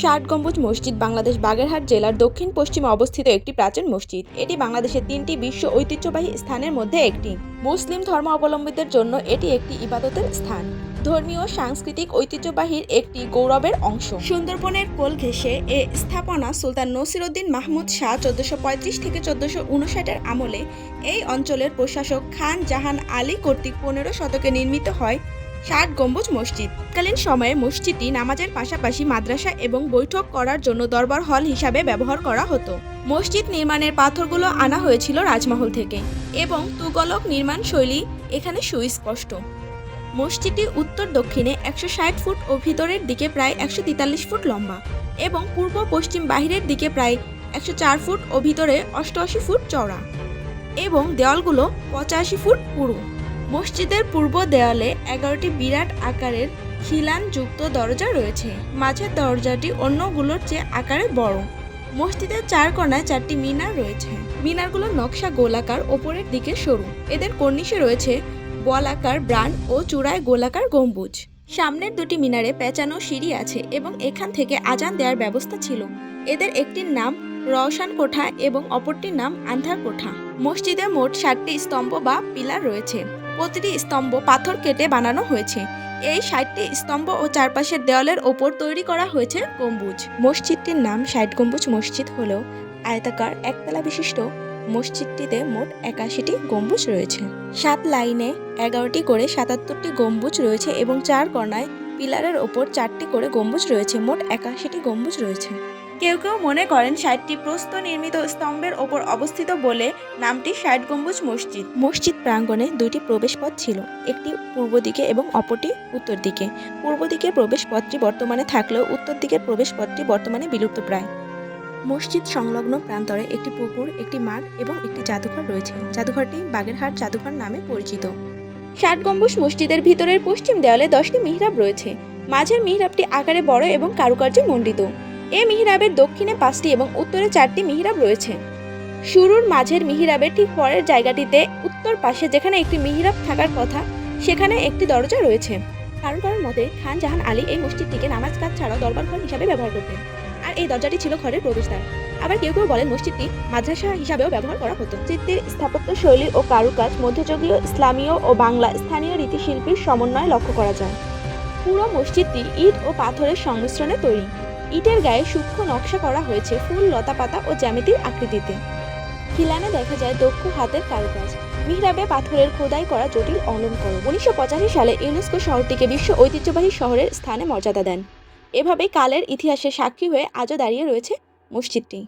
ষাট গম্বুজ মসজিদ বাংলাদেশ বাগেরহাট জেলার দক্ষিণ পশ্চিমে অবস্থিত একটি প্রাচীন মসজিদ। এটি বাংলাদেশের তিনটি বিশ্ব ঐতিহ্যবাহী স্থানের মধ্যে একটি। মুসলিম ধর্মাবলম্বীদের জন্য এটি একটি ইবাদতের স্থান। ধর্মীয় সাংস্কৃতিক ঐতিহ্যবাহীর একটি গৌরবের অংশ। সুন্দরবনের কোল ঘেঁষে এ স্থাপনা সুলতান নসিরুদ্দিন মাহমুদ শাহ চোদ্দশো পঁয়ত্রিশ থেকে চোদ্দশো উনষাটের আমলে এই অঞ্চলের প্রশাসক খান জাহান আলী কর্তৃক পনেরো শতকে নির্মিত হয়। ষাট গম্বুজ মসজিদ। তৎকালীন সময়ে মসজিদটি নামাজের পাশাপাশি মাদ্রাসা এবং বৈঠক করার জন্য দরবার হল হিসাবে ব্যবহার করা হতো। মসজিদ নির্মাণের পাথরগুলো আনা হয়েছিল রাজমহল থেকে এবং তুগলক নির্মাণ শৈলী এখানে সুস্পষ্ট। মসজিদটি উত্তর দক্ষিণে একশো ষাট ফুট ও ভিতরের দিকে প্রায় একশো তেতাল্লিশ ফুট লম্বা এবং পূর্ব পশ্চিম বাহিরের দিকে প্রায় একশো চার ফুট ও ভিতরে অষ্টআশি ফুট চওড়া এবং দেওয়ালগুলো পঁচাশি ফুট পুরু। মসজিদের পূর্ব দেওয়ালে এগারোটি বিরাট আকারের খিলানযুক্ত দরজা রয়েছে। মাঝের দরজাটি অন্যগুলোর চেয়ে আকারে বড়। মসজিদের চার কোণায় চারটি মিনার রয়েছে। মিনারগুলোর নকশা গোলাকার ওপরের দিকে সরু। এদের কর্নিশে রয়েছে বলাকার ব্রান্ড ও চূড়ায় গোলাকার গম্বুজ। সামনের দুটি মিনারে পেঁচানো সিঁড়ি আছে এবং এখান থেকে আজান দেওয়ার ব্যবস্থা ছিল। এদের একটির নাম রওশান কোঠা এবং অপরটির নাম আন্ধার কোঠা। মসজিদে মোট ষাটটি স্তম্ভ বা পিলার রয়েছে। প্রতিটি স্তম্ভ পাথর কেটে বানানো হয়েছে। এই ষাটটি স্তম্ভ ও চারপাশের দেওয়ালের ওপর তৈরি করা হয়েছে গম্বুজ। মসজিদটির নাম ষাট গম্বুজ মসজিদ হলেও আয়তাকার একতলা বিশিষ্ট মসজিদটিতে মোট একাশিটি গম্বুজ রয়েছে। সাত লাইনে এগারোটি করে সাতাত্তরটি গম্বুজ রয়েছে এবং চার কর্নায় পিলারের ওপর চারটি করে গম্বুজ রয়েছে। মোট একাশিটি গম্বুজ রয়েছে। কেউ কেউ মনে করেন ষাটটি প্রস্ত নির্মিত স্তম্ভের ওপর অবস্থিত বলে নামটি ষাট গম্বুজ মসজিদ। মসজিদ প্রাঙ্গণে দুইটি প্রবেশপথ ছিল, একটি পূর্ব দিকে এবং অপরটি উত্তর দিকে। পূর্ব দিকের প্রবেশপথটি বর্তমানে থাকলেও উত্তর দিকের প্রবেশপথটি বর্তমানে বিলুপ্তপ্রায় মসজিদ সংলগ্ন প্রান্তরে একটি পুকুর, একটি মাঠ এবং একটি জাদুঘর রয়েছে। জাদুঘরটি বাগেরহাট জাদুঘর নামে পরিচিত। ষাট গম্বুজ মসজিদের ভিতরের পশ্চিম দেওয়ালে দশটি মিহরাব রয়েছে। মাঝের মিহরাবটি আকারে বড় এবং কারুকার্যে মণ্ডিত। এ মিহরাবের দক্ষিণে পাঁচটি এবং উত্তরে চারটি মিহরাব রয়েছে। শুরুর মাঝের মিহরাবের ঠিক পরের জায়গাটিতে উত্তর পাশে যেখানে একটি মিহরাব থাকার কথা, সেখানে একটি দরজা রয়েছে। কারণ কারণ মতে, খান জাহান আলী এই মসজিদটিকে নামাজ কাজ ছাড়াও দরবার ঘর হিসাবে ব্যবহার করতেন। আর এই দরজাটি ছিল ঘরের প্রবেশদ্বার। আবার কেউ কেউ বলেন, মসজিদটি মাদ্রাসা হিসাবেও ব্যবহার করা হতো। মসজিদটির স্থাপত্য শৈলী ও কারুকাজ মধ্যযুগীয় ইসলামীয় ও বাংলা স্থানীয় রীতিশিল্পীর সমন্বয় লক্ষ্য করা যায়। পুরো মসজিদটি ইট ও পাথরের সংমিশ্রণে তৈরি। ইটের গায়ে সূক্ষ্ম নকশা করা হয়েছে ফুল লতা পাতা ও জ্যামিতির আকৃতিতে। খিলানে দেখা যায় দক্ষ হাতের কারুকাজ। মিহরাবে পাথরের খোদাই করা জটিল অলঙ্করণ উনিশশো পঁচাশি সালে ইউনেস্কো শহরটিকে বিশ্ব ঐতিহ্যবাহী শহরের স্থানে মর্যাদা দেন। এভাবে কালের ইতিহাসে সাক্ষী হয়ে আজও দাঁড়িয়ে রয়েছে মসজিদটি।